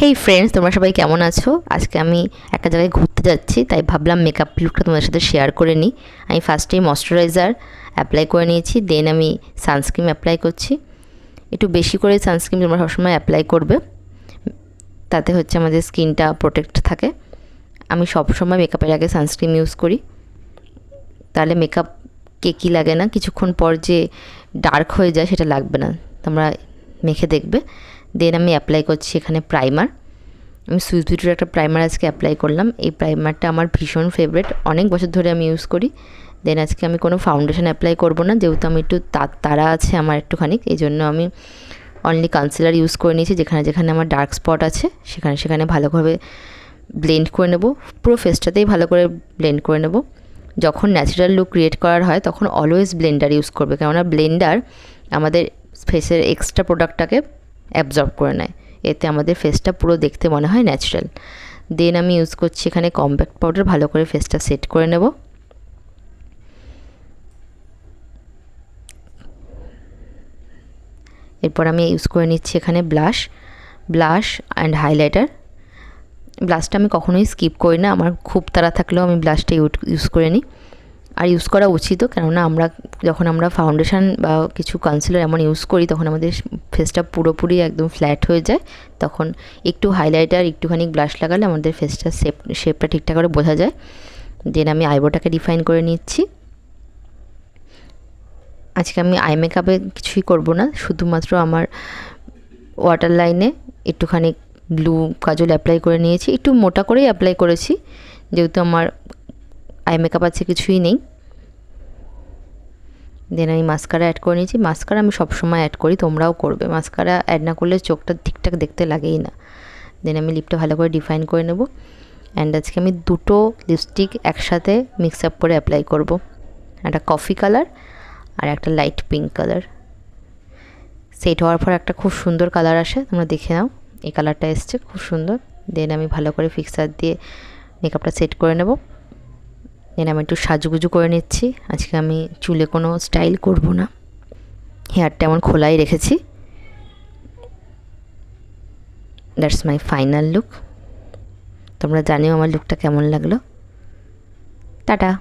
হেই friends তোমরা সবাই কেমন আছো? আজকে আমি একটা জায়গায় ঘুরতে যাচ্ছি, তাই ভাবলাম মেকআপ লুকটা তোমাদের সাথে শেয়ার করে নিই। আমি ফার্স্টেই ময়শ্চারাইজার অ্যাপ্লাই করে নিয়েছি দেন আমি সানস্ক্রিন অ্যাপ্লাই করছি। একটু বেশি করে সানস্ক্রিন তোমরা সবসময় অ্যাপ্লাই করবে। তাতে হচ্ছে আমাদের স্কিনটা প্রোটেক্ট থাকে। আমি সবসময় মেকআপের আগে সানস্ক্রিন ইউজ করি। তাহলে মেকআপ কে কী লাগে না? কিছুক্ষণ পর যে ডার্ক হয়ে যায়, সেটা লাগবে না। তোমরা মেখে দেখবে। দেন আমি অ্যাপ্লাই করছি এখানে প্রাইমার আমি সুইস বিউটির একটা প্রাইমার আজকে অ্যাপ্লাই করলাম। এই প্রাইমারটা আমার ভীষণ ফেভারেট অনেক বছর ধরে আমি ইউজ করি। দেন আজকে আমি কোনো ফাউন্ডেশন অ্যাপ্লাই করব না। যেহেতু আমি একটু তারা আছে আমার একটুখানি, এই জন্য আমি অনলি কনসিলার ইউজ করে নিয়েছি। যেখানে যেখানে আমার ডার্ক স্পট আছে, সেখানে সেখানে ভালোভাবে ব্লেন্ড করে নেব। পুরো ফেসটাতেই ভালো করে ব্লেন্ড করে নেব। যখন ন্যাচারাল লুক ক্রিয়েট করার হয়, তখন অলওয়েজ ব্লেন্ডার ইউজ করবে। কেননা ব্লেন্ডার আমাদের ফেসের এক্সট্রা প্রোডাক্টটাকে অ্যাবজর্ব করে নেয়। এতে আমাদের ফেসটা পুরো দেখতে মনে হয় ন্যাচারাল দেন আমি ইউজ করছি এখানে কম্প্যাক্ট পাউডার ভালো করে ফেসটা সেট করে নেব। এরপর আমি ইউজ করে নিচ্ছি এখানে ব্লাশ ব্লাশ অ্যান্ড হাইলাইটার ব্লাশটা আমি কখনোই স্কিপ করি না, আমার খুব তাড়া থাকলেও আমি ব্লাশটা ইউজ করে নিই। আর ইউজ করা উচিতও কেননা আমরা যখন আমরা ফাউন্ডেশন বা কিছু কনসিলার এমন ইউজ করি, তখন আমাদের ফেসটা পুরোপুরি একদম ফ্ল্যাট হয়ে যায়। তখন একটু হাইলাইটার একটুখানি ব্লাশ লাগালে আমাদের ফেসটা শেপ শেপটা ঠিকঠাক করে বোঝা যায়। দেন আমি আইব্রোটাকে ডিফাইন করে নিচ্ছি। আজকে আমি আই মেকআপে কিছুই করব না। শুধুমাত্র আমার ওয়াটার লাইনে একটুখানি ব্লু কাজল অ্যাপ্লাই করে নিয়েছি। একটু মোটা করেই অ্যাপ্লাই করেছি। যেহেতু আমার আই মেকআপ আছে কিছুই নেই। দেন আমি মাস্কারা অ্যাড করে নিয়েছি। মাস্কারা আমি সবসময় অ্যাড করি, তোমরাও করবে। মাস্কারা অ্যাড না করলে চোখটা ঠিকঠাক দেখতে লাগেই না। দেন আমি লিপটা ভালো করে ডিফাইন করে নেব। অ্যান্ড আজকে আমি দুটো লিপস্টিক একসাথে মিক্স আপ করে অ্যাপ্লাই করব। একটা কফি কালার আর একটা লাইট পিঙ্ক কালার সেট হওয়ার পর একটা খুব সুন্দর কালার আসে, তোমরা দেখে নাও। এই কালারটা এসছে, খুব সুন্দর। দেন আমি ভালো করে ফিক্সার দিয়ে মেকআপটা সেট করে নেব। দেন আমি একটু সাজুগুজু করে নিচ্ছি। আজকে আমি চুলে কোনো স্টাইল করব না। হেয়ারটা এমন খোলাই রেখেছি। দ্যাটস মাই ফাইনাল লুক তোমরা জানিও আমার লুকটা কেমন লাগল। টাটা!